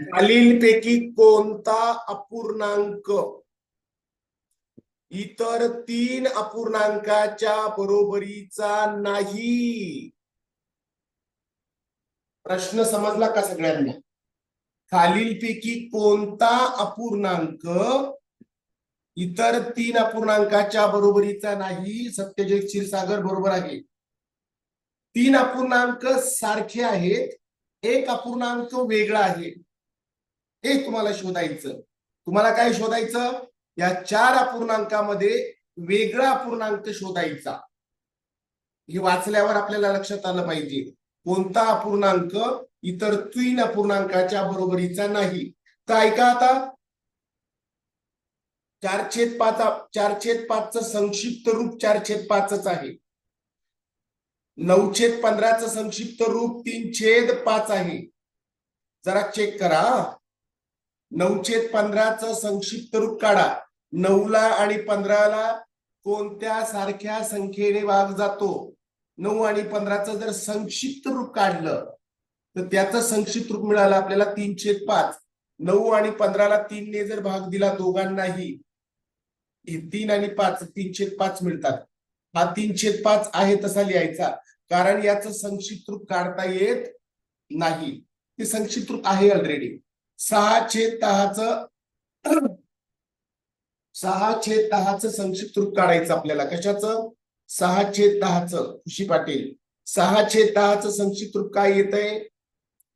खालीलपैकी कोणता अपूर्णांक? इतर तीन अपूर्णांकाच्या बरोबरीचा नाही. प्रश्न समजला का सगळ्यांना? खालीलपैकी कोणता अपूर्णांक? इतर तीन अपूर्णांकाच्या बरोबरीचा नाही. सत्यजित क्षीरसागर बरोबर आहे. तीन अपूर्णांक सारखे आहेत. एक अपूर्णांक वेगळा आहे. हे तुम्हाला शोधायचं. तुम्हाला काय शोधायचं? या चार अपूर्णांकामध्ये वेगळा अपूर्णांक शोधायचा. हे वाचल्यावर आपल्याला लक्षात आलं पाहिजे. कोणता अपूर्णांक इतर तीन अपूर्णांकाच्या बरोबरीचा नाही. तर ऐका आता. चार छेद पाच चार छेद पाचचं संक्षिप्त रूप चार छेद पाचच आहे. नऊ छेद पंधराचं संक्षिप्त रूप तीन छेद पाच आहे. जरा चेक करा. नऊ पंधराचं संक्षिप्त रूप काढा. नऊला आणि पंधराला कोणत्या सारख्या संख्येने भाग जातो? नऊ आणि पंधराचं जर संक्षिप्त रूप काढलं तर त्याचं संक्षिप्त रूप मिळालं आपल्याला तीन छेद पाच. नऊ आणि पंधराला तीनने जर भाग दिला दोघांनाही हे तीन आणि पाच तीन छेद पाच मिळतात. हा तीन छेद पाच आहे तसा लिहायचा. कारण याचं संक्षिप्त रूप काढता येत नाही. ते संक्षिप्त रूप आहे ऑलरेडी सहा छेद दहाच सहा छेद दहाचं संक्षिप्त रूप काढायचं आपल्याला. कशाचं? सहा छेद दहाचं. खुशी पाटील. सहा छेद दहाचं संक्षिप्त रूप काय येत आहे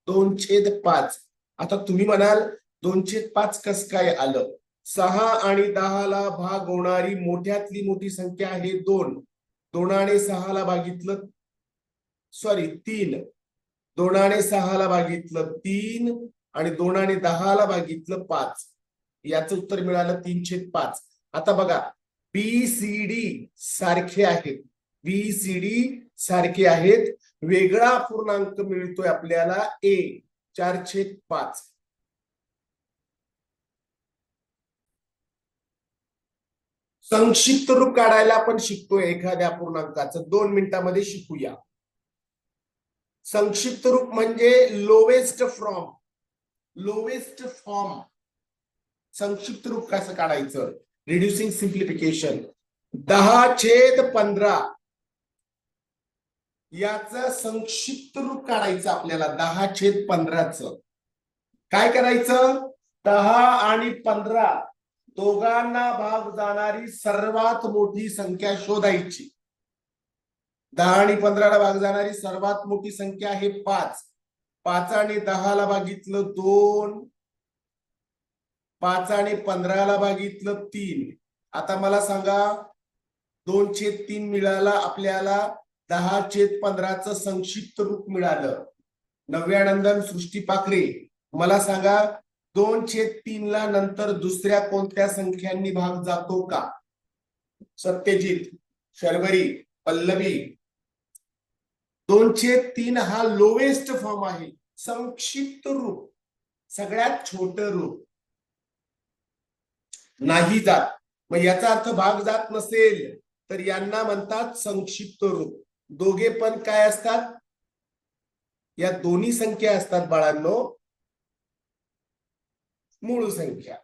दोन छेद पाच. आता तुम्ही म्हणाल दोन छेद पाच कस काय आलं? सहा आणि दहाला भाग होणारी मोठ्यातली मोठी संख्या आहे दोन. दोनाने सहाला भागितलं सॉरी तीन. दोनाने सहाला भागितलं तीन. आणि दोन आणि दहाला भागितलं पाच. याचं उत्तर मिळालं तीनशे पाच. आता बघा बी सी डी सारखे आहेत. बी सी डी सारखे आहेत. वेगळा पूर्णांक मिळतोय आपल्याला ए चारशे पाच. संक्षिप्त रूप काढायला आपण शिकतोय एखाद्या पूर्णांकाचं. दोन मिनिटांमध्ये शिकूया. संक्षिप्त रूप म्हणजे लोवेस्ट फ्रॉम लोवेस्ट फॉर्म संक्षिप्त रूप कसं काढायचं? रिड्युसिंग सिम्प्लिफिकेशन दहा छेद पंधरा. याच संक्षिप्त रूप काढायचं आपल्याला दहा छेद पंधराच. काय करायचं? दहा आणि पंधरा दोघांना भाग जाणारी सर्वात मोठी संख्या शोधायची. दहा आणि पंधराला भाग जाणारी सर्वात मोठी संख्या आहे पाच. पाच आणि दहाला भागितलं दोन. पाच आणि पंधराला भागितलं तीन. आता मला सांगा दोन छेद तीन मिळाला आपल्याला दहा छेद पंधराचं संक्षिप्त रूप मिळालं. नव्यानंदन सृष्टी पाखरे. मला सांगा दोन छेद तीन ला नंतर दुसऱ्या कोणत्या संख्यांनी भाग जातो का? सत्यजित शर्वरी पल्लवी दोनशे तीन हा लोवेस्ट फॉर्म आहे. संक्षिप्त रूप. सगळ्यात छोट रूप. नाही जात. मग याचा अर्थ भाग जात नसेल तर यांना म्हणतात संक्षिप्त रूप. दोघे पण काय असतात? या दोन्ही संख्या असतात बाळांनो. मूळ संख्या.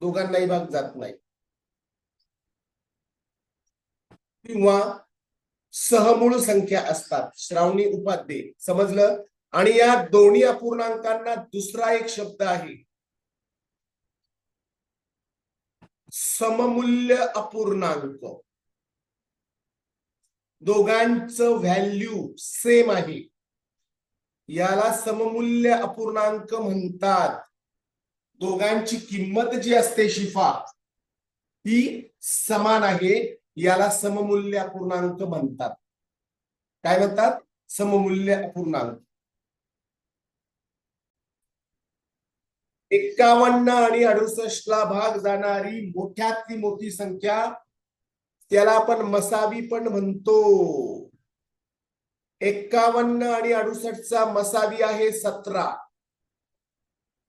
दोघांनाही भाग जात नाही. किंवा सहमूळ संख्या असतात. श्रावणी उपाध्ये. समजलं? आणि या दोन्ही अपूर्णांकांना दुसरा एक शब्द आहे. सममूल्य अपूर्णांक. दोघांचं व्हॅल्यू सेम आहे. याला सममूल्य अपूर्णांक म्हणतात. दोघांची किंमत जी असते शिफा ती समान आहे. याला सममूल्य अपूर्णांक म्हणतात. काय म्हणतात? सममूल्य अपूर्णांक एक्कावन्न आणि अडुसष्ट ला भाग जाणारी मोठ्यातली मोठी संख्या त्याला आपण मसावी पण म्हणतो. एक्कावन्न आणि अडुसष्टचा मसावी आहे सतरा.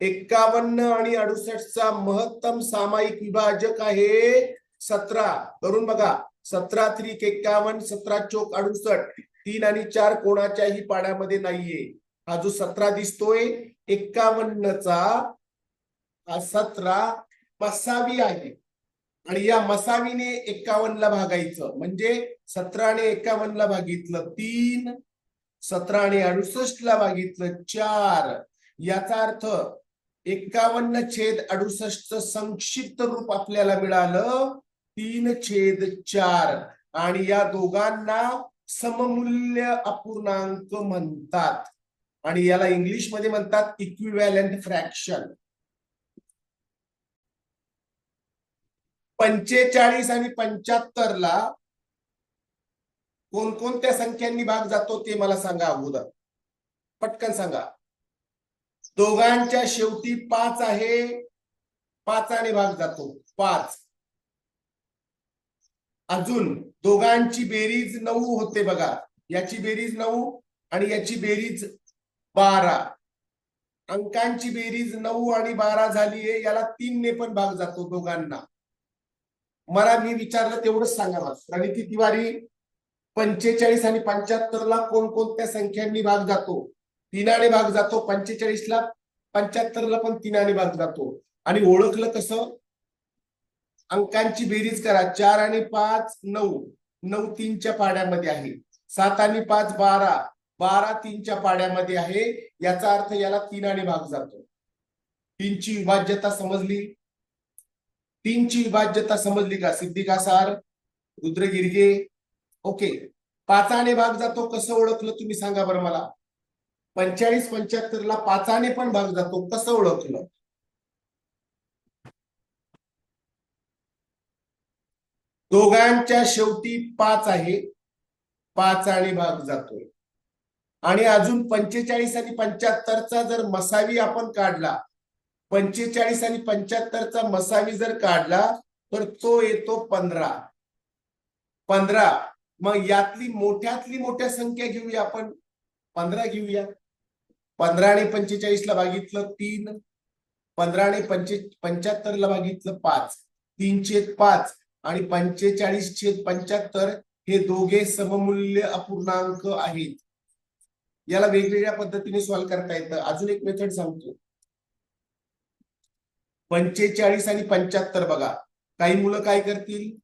एक्कावन्न आणि अडुसष्टचा महत्तम सामायिक विभाजक आहे सतरा. करून बघा. सतरा थ्री एक्कावन्न सतरा चोक अडुसष्ट. तीन आणि चार कोणाच्याही पाण्यामध्ये नाहीये. हा जो सतरा दिसतोय एक्कावन्नचा हा सतरा मसावी आहे. आणि या मसावीने एक्कावन्नला भागायचं. म्हणजे सतराने एक्कावन्नला भागितलं तीन सतरा अडुसष्ट ला भागितलं चार. याचा अर्थ एक्कावन्न छेद अडुसष्टचं संक्षिप्त रूप आपल्याला मिळालं तीन छेद चार. आणि या दोघांना सममूल्य अपूर्णांक म्हणतात. आणि याला इंग्लिशमध्ये म्हणतात इक्विव्हॅलंट फ्रॅक्शन पंचेचाळीस आणि पंच्याहत्तर ला कोणकोणत्या संख्यांनी भाग जातो ते मला सांगा अगोदर. पटकन सांगा. दोघांच्या शेवटी पाच आहे पाचाने भाग जातो. पाच. अजून दोघांची बेरीज नऊ होते बघा. याची बेरीज नऊ आणि याची बेरीज बारा. अंकांची बेरीज नऊ आणि बारा झालीये याला तीन ने पण भाग जातो दोघांना. मला मी विचारलं तेवढंच सांगा मला प्रणिती तिवारी पंचेचाळीस आणि पंच्याहत्तर ला कोणकोणत्या संख्यांनी भाग जातो? तीनाने भाग जातो पंचेचाळीस ला पंच्याहत्तर ला पण तीनाने भाग जातो. आणि ओळखलं कसं? अंकांची बेरीज करा. चार आणि पाच नऊ. नऊ तीनच्या पाड्यामध्ये आहे. सात आणि पाच बारा. बारा तीनच्या पाड्यामध्ये आहे. याचा अर्थ याला तीनाने भाग जातो. तीनची विभाज्यता समजली? तीनची विभाज्यता समजली का? सिद्धिका सार रुद्र गिरगे ओके पाचाने भाग जातो. कसं ओळखलं तुम्ही सांगा बरं मला. पंचाळीस पंच्याहत्तर ला पाचाने पण भाग जातो. कसं ओळखलं? दोघांच्या शेवटी पाच आहे. पाच आणि भाग जातोय. आणि अजून पंचेचाळीस आणि पंच्याहत्तरचा जर मसावी आपण काढला पंचेचाळीस आणि पंच्याहत्तरचा मसावी जर काढला तर तो येतो पंधरा. पंधरा. मग यातली मोठ्यातली मोठ्या संख्या घेऊया आपण. पंधरा घेऊया. पंधरा आणि पंचेचाळीस ला भागितलं तीन. पंधरा आणि पंचे पंच्याहत्तर ला भागितलं पाच. तीनशे पाच. आणि पंचेचाळीस छेद पंच्याहत्तर हे दोघे सममूल्य अपूर्णांक आहेत. याला वेगवेगळ्या पद्धतीने सॉल्व्ह करता येतं. अजून एक मेथड सांगतो. पंचेचाळीस आणि पंच्याहत्तर बघा. काही मुलं काय करतील?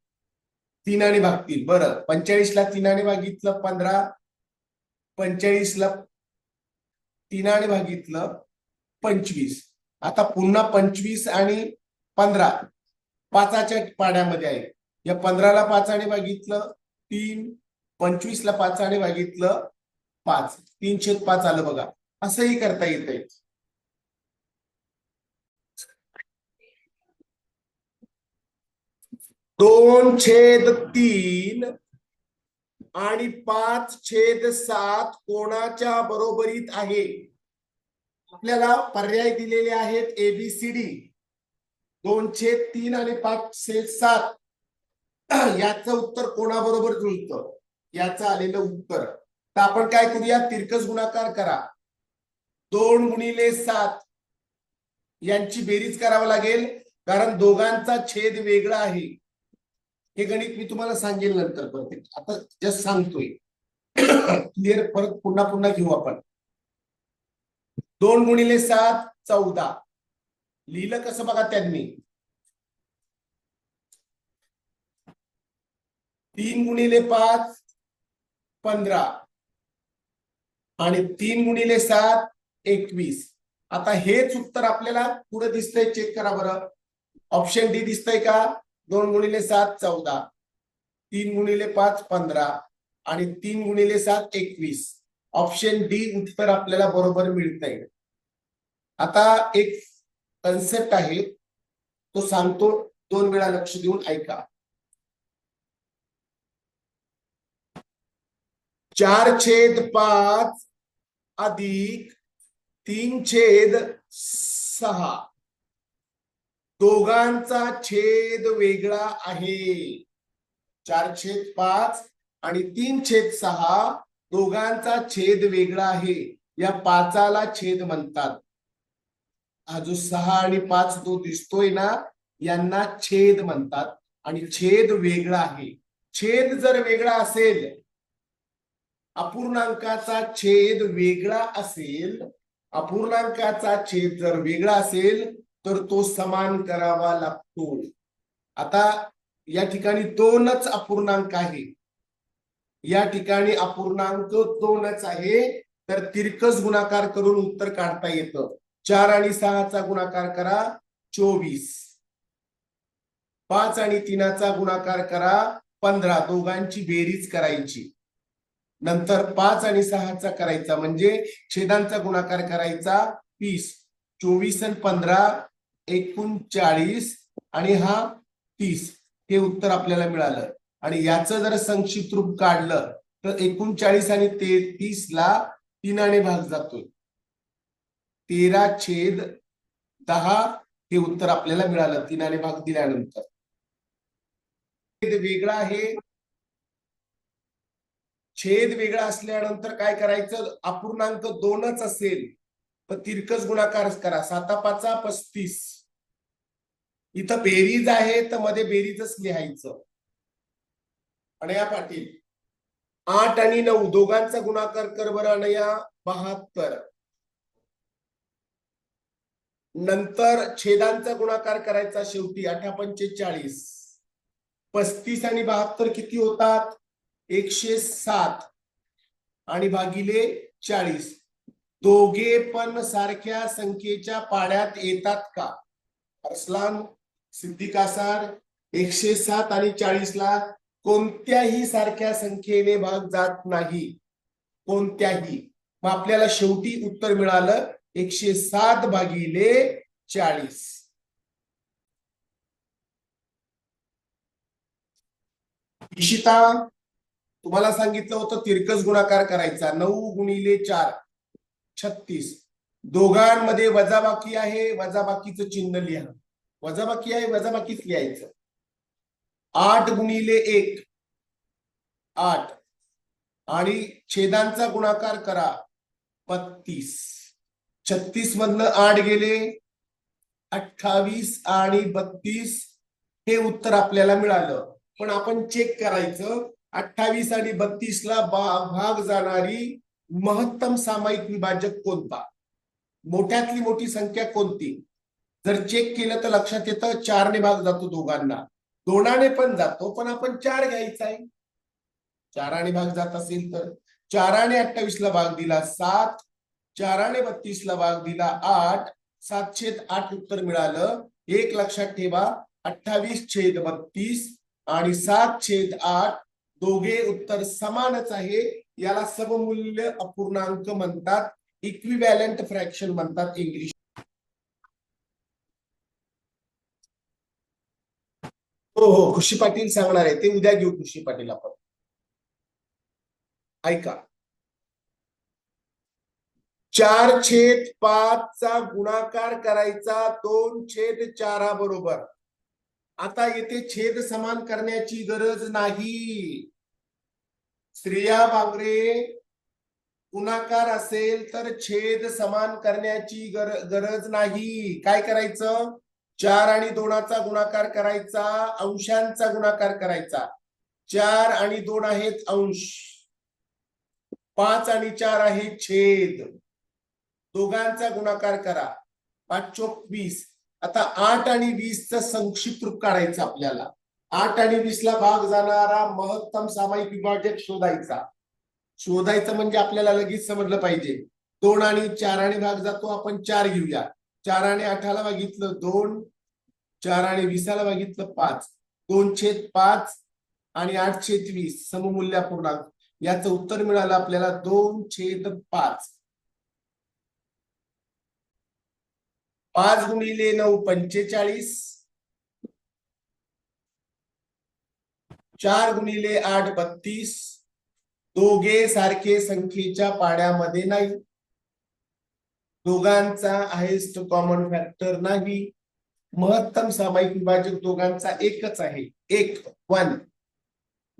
तीनाने भागतील. बरं. पंचेचाळीसला तीनाने भागितलं पंधरा. पंचेचाळीस ला तीनाने भागितलं पंचवीस. आता पुन्हा पंचवीस आणि पंधरा. पाचाच्या पाण्यामध्ये आहे. या पंधराला पाचाने भागितलं तीन पंचवीसला पाचाने भागितलं पाच. तीन छेद पाच आलं बघा. असंही करता येतंय. दोन छेद तीन आणि पाच छेद सात कोणाच्या बरोबरीत आहे? आपल्याला पर्याय दिलेले आहेत एबीसीडी दोन छेद तीन आणि पाच सात. याच उत्तर कोणाबरोबर जुळतं? याचं आलेलं उत्तर. तर आपण काय करूया? तिरकस गुणाकार करा. दोन गुणिले सात. यांची बेरीज करावं लागेल कारण दोघांचा छेद वेगळा आहे. हे गणित मी तुम्हाला सांगेल नंतर परत. आता जस्ट सांगतोय. क्लिअर परत पुन्हा पुन्हा घेऊ आपण. दोन गुणिले सात चौदा. लिहिलं कसं बघा त्यांनी? तीन गुणिले पाच पंधरा. आणि तीन गुणिले सात एकवीस. आता हेच उत्तर आपल्याला पुढे दिसतंय चेक करा बरं. ऑप्शन डी दिसतंय का? दोन गुणिले सात चौदा. तीन गुणिले पाच पंधरा. आणि तीन गुणिले सात एकवीस. ऑप्शन डी उत्तर आपल्याला बरोबर मिळत नाही आता एक कन्सेप्ट आहे तो सांगतो दोन वेळा लक्ष देऊन ऐका. चार छेद पाच अधिक तीन छेद सहा. दोघांचा छेद वेगळा आहे. चार छेद पाच आणि तीन छेद सहा दोघांचा छेद वेगळा आहे. या पाचाला छेद म्हणतात. हा जो सहा आणि पाच जो दिसतोय ना यांना छेद म्हणतात. आणि छेद वेगळा आहे. छेद जर वेगळा असेल अपूर्णांकाचा छेद वेगळा असेल अपूर्णांकाचा छेद जर वेगळा असेल तर तो समान करावा लागतो. आता या ठिकाणी दोनच अपूर्णांक आहे. या ठिकाणी अपूर्णांक दोनच आहे तर तिरकस गुणाकार करून उत्तर काढता येतं. चार आणि सहाचा गुणाकार करा चोवीस. पाच आणि तीनाचा गुणाकार करा पंधरा. दोघांची बेरीज करायची. नंतर पाच आणि सहाचा करायचा म्हणजे छेदांचा गुणाकार करायचा तीस. चोवीस आणि पंधरा एकोणचाळीस आणि हा तीस. हे उत्तर आपल्याला मिळालं. आणि याचं जर संक्षिप्त रूप काढलं तर एकोणचाळीस आणि तेहतीस ला तीनाने भाग जातोय. तेरा छेद दहा हे उत्तर आपल्याला मिळालं. तीनाने भाग दिल्यानंतर छेद वेगळा आहे. छेद वेगळा असल्यानंतर काय करायचं? अपूर्णांक दोनच असेल. तर तिरकस गुणाकार करा. साता पाचा पस्तीस. इथं बेरीज आहे तर मध्ये बेरीजच लिहायचं. अनया पाटील. आठ आणि नऊ दोघांचा गुणाकार कर बरं अनया बहात्तर. नंतर छेदांचा गुणाकार करायचा शेवटी अठरा पंचेचाळीस पस्तीस आणि बहात्तर किती होतात? एकशे सात आणि भागिले चाळीस. दोघे पण सारख्या संख्येच्या पाड्यात येतात का? अर्सलान सिद्धिकासार एकशे सात आणि चाळीस ला कोणत्याही सारख्या संख्येने भाग जात नाही. कोणत्याही. मग आपल्याला शेवटी उत्तर मिळालं एकशे सात भागिले चाळीस. इशिता तुम्हाला सांगितलं होतं तिरकस गुणाकार करायचा. नऊ गुणिले चार छत्तीस. दोघांमध्ये वजाबाकी आहे वजाबाकीचं चिन्ह लिहा. वजाबाकी आहे वजाबाकीच लिहायचं. आठ गुणिले एक आठ. आणि छेदांचा गुणाकार करा बत्तीस. छत्तीस मधनं आठ गेले. अठ्ठावीस आणि बत्तीस हे उत्तर आपल्याला मिळालं. पण आपण चेक करायचं. अठ्ठावीस आणि बत्तीस ला भाग जाणारी महत्तम सामायिक विभाजक कोणता? मोठ्यातली मोठी संख्या कोणती? जर चेक केलं तर लक्षात येतं चारने भाग जातो दोघांना. दोनाने पण जातो पण आपण चार घ्यायचा आहे. चाराने भाग जात असेल तर. चाराने अठ्ठावीस ला भाग दिला सात. चाराने बत्तीस ला भाग दिला आठ सात छेद आठ उत्तर मिळालं. एक लक्षात ठेवा अठ्ठावीस छेद बत्तीस आणि सात छेद आठ दोघे उत्तर समानच आहे. याला सममूल्य अपूर्णांक म्हणतात. इक्विव्हॅलंट फ्रॅक्शन म्हणतात इंग्लिश हो हो खुशी पाटील सांगणार आहे. ते उद्या घेऊ खुशी पाटील आपण. ऐका. चार छेद पाचचा गुणाकार करायचा दोन छेद चारा बरोबर. आता येथे छेद समान करण्याची गरज नाही. स्त्रिया बांगरे गुणाकार असेल तर छेद समान करण्याची गर गरज नाही. काय करायचं? चार आणि दोनाचा गुणाकार करायचा अंशांचा गुणाकार करायचा. चार आणि दोन आहेत अंश. पाच आणि चार आहे छेद. दोघांचा गुणाकार करा. पाच चोक वीस. आता आठ आणि वीसचा संक्षिप्त रूप काढायचं आपल्याला. आठ आणि वीस ला भाग जाणारा महत्तम सामायिक विभाजक शोधायचा. शोधायचं म्हणजे आपल्याला लगेच समजलं पाहिजे. दोन आणि चार आणि भाग जातो आपण चार घेऊया. चार आणि आठाला बघितलं दोन चार आणि वीसाला बघितलं पाच. दोन छेद पाच आणि आठ छेद वीस सममूल्य पूर्णांक. याचं उत्तर मिळालं आपल्याला दोन छेद पाच. पाच गुणिले नऊ पंचेचाळीस. चार गुणिले आठ बत्तीस. दोघे सारखे संख्येच्या पाड्यामध्ये नाही. दोघांचा हायेस्ट कॉमन फॅक्टर नाही. महत्तम सामायिक विभाजक दोघांचा एकच आहे. एक वन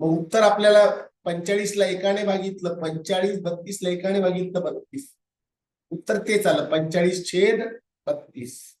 मग उत्तर आपल्याला पंचाळीस ला एकाने भागितलं पंचाळीस बत्तीस ला एकाने भागितलं बत्तीस. उत्तर तेच आलं. पंचाळीस छेद बत्तीस